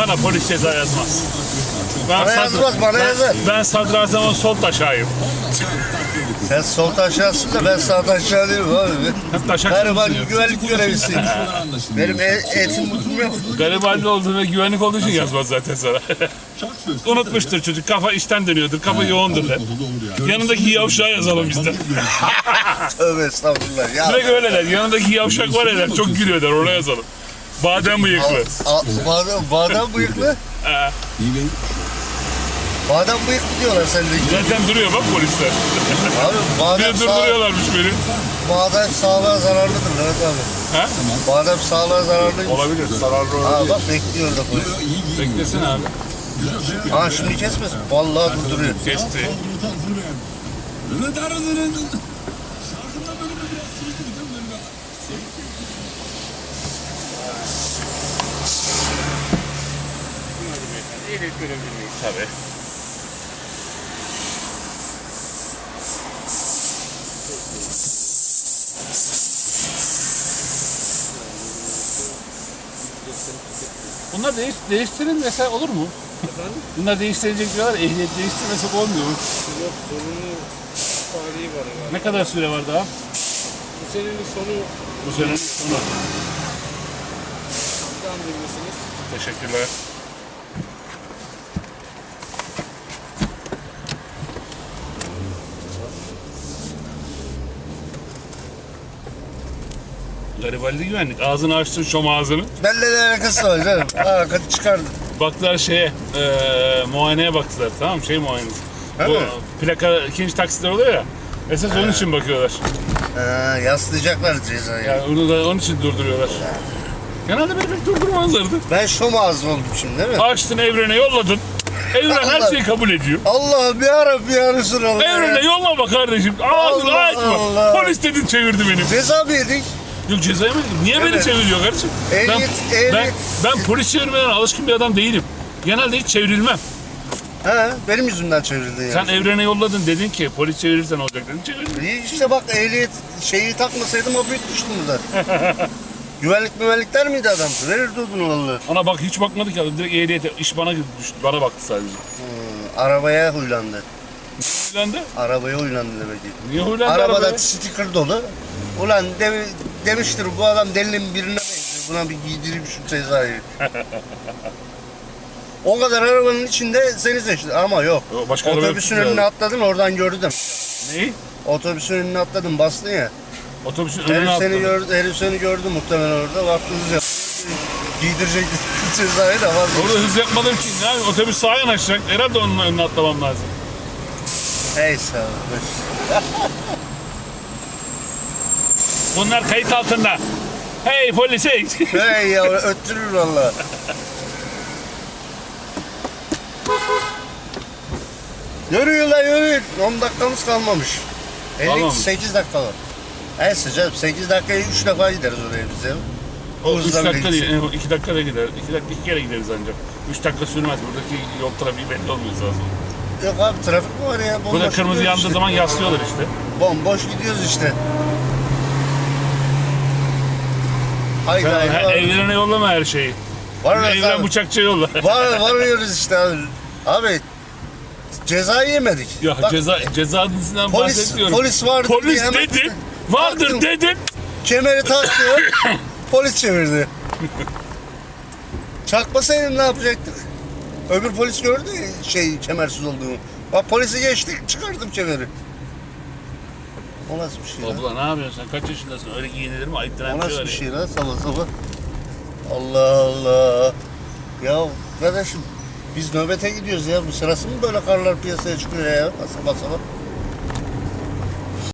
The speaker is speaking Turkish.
Bana polis ceza yazmaz. Ben, Bana yazmaz, bana ben, yazar. Ben sadrazamın sol taşağıyım. Sen sol aşağısın da ben sağ aşağı değilim abi. Taşak Gariban güvenlik görevlisiyim. Benim e etim butum yok. Garibanlı olduğunu ve güvenlik olduğu için yazmaz zaten sana. Unutmuştur çocuk. Kafa işten dönüyordur. Kafa yoğundur der. Yanındaki yavşağı yazalım biz de. Tövbe estağfurullah. Ya, Direkt öyle der. Yanındaki yavşak var ya der. Çok gülüyor der. Oraya yazalım. Badem bıyıklı. A- badem, badem bıyıklı. Ee, Badem bıyıklı diyorlar sendeki. zaten duruyor bak polisler. Abi Bir badem, de sağ, durduruyorlarmış beni. badem sağlığa zararlıdır Mehmet abi. Ha? Badem sağlığa zararlı. Olabilir. Zararlı Aa bak bekliyor da polis. Beklesin abi. Aa şimdi kesmesin. Vallahi durduruyor. Kesti. Tabii. Bunlar değiş, değiştirilmese olur mu? Bunlar değiştirilecek diyorlar, ehliyet değiştirmesek olmuyor mu? Yok sorunu tarihi var herhalde. Ne kadar süre var daha? Bu senenin sonu Bu senenin sonu. Teşekkürler. Garibaldi güvenlik. Ağzını açtın şom ağzını. Benimle ne alakası var canım? Aa kadın çıkardı. Baktılar şeye, eee muayeneye baktılar. Tamam mı? Şey muayenesi. Bu Evet. plaka ikinci taksitler oluyor ya. Esas onun için bakıyorlar. Ha, yaslayacaklar cezayı. Yani onu da onun için durduruyorlar. Genelde beni pek durdurmazlardı. Ben şom ağzı oldum şimdi değil mi? Açtın evrene yolladın. Evren her şeyi kabul ediyor. Allah bir ara bir ara Resulallah. Evrene ya. yollama kardeşim. Ağzını Allah açma. Allah. Polis dedin çevirdi beni. Ceza mı yedik? Yok cezaya mı gittim? Niye beni Evet. çeviriyor kardeşim? Ehliyet- ben, ehliyet. Ben, ben polis çevirmeden alışkın bir adam değilim. Genelde hiç çevrilmem. Ha, benim yüzümden çevrildin yani. Sen evrene yolladın dedin ki polis çevirirsen olacak dedin çevirdin. İyi işte bak ehliyet şeyi takmasaydım o büyütmüştüm burada. Güvenlik müvenlik der miydi adam? Verirdi odunu vallahi. Ona bak hiç bakmadı ki adam direkt ehliyete iş bana düştü. Bana baktı sadece. Arabaya huylandı. Niye huylandı? Arabaya huylandı demek ki. Niye huylandı Arabada arabaya? sticker dolu. Ulan de, demiştir bu adam delinin birine benziyor. Buna bir giydireyim şu cezayı. o kadar arabanın içinde seni seçti ama yok. Yok, başka araba Otobüsün yok. önüne atladın oradan gördü demiş. Neyi? Otobüsün önüne atladın bastın ya. Otobüsün önüne Herif seni attım. gördü, herif seni gördü muhtemelen orada. Baktı hız yaptı. Giydirecek cezayı da vazgeçti. Orada hız yapmadım ki. Ne yapayım? Otobüs sağa yanaşacak. Herhalde onun önüne atlamam lazım. Neyse abi. Bunlar kayıt altında. Hey polis hey. Hey ya öttürür valla. Yürüyün lan yürüyün. 10 dakikamız kalmamış. 58 dakika var. Neyse canım 8 dakikaya 3 defa gideriz oraya biz ya. O 3 hızdan dakika değil. 2 dakikada gider. 2 dakika iki kere gideriz ancak. 3 dakika sürmez. Buradaki yol trafiği belli olmuyor zaten. Yok abi trafik mi var ya? Bomboş Burada kırmızı gidiyoruz yandığı işte. zaman yaslıyorlar işte. Bomboş gidiyoruz işte. Haydi Sen abi. evlerine yollama her şeyi. Var mı Evren abi? bıçakçı yolla. Var, varıyoruz işte abi. Abi cezayı yemedik. Ya Bak, ceza cezasından polis, bahsetmiyorum. polis vardır Polis diye hemen- dedin. Vardır Baktım, dedin. Kemeri taktı. polis çevirdi. Çakmasaydım ne yapacaktık? Öbür polis gördü ya şey kemersiz olduğumu. Bak polisi geçtik çıkardım kemeri. O nasıl bir şey lan? Abla ne yapıyorsun sen? Kaç yaşındasın? Öyle giyinilir mi? Ayıp O nasıl bir şey lan sabah sabah? Allah Allah. Ya kardeşim biz nöbete gidiyoruz ya. Bu sırası mı böyle karlar piyasaya çıkıyor ya sabah sabah?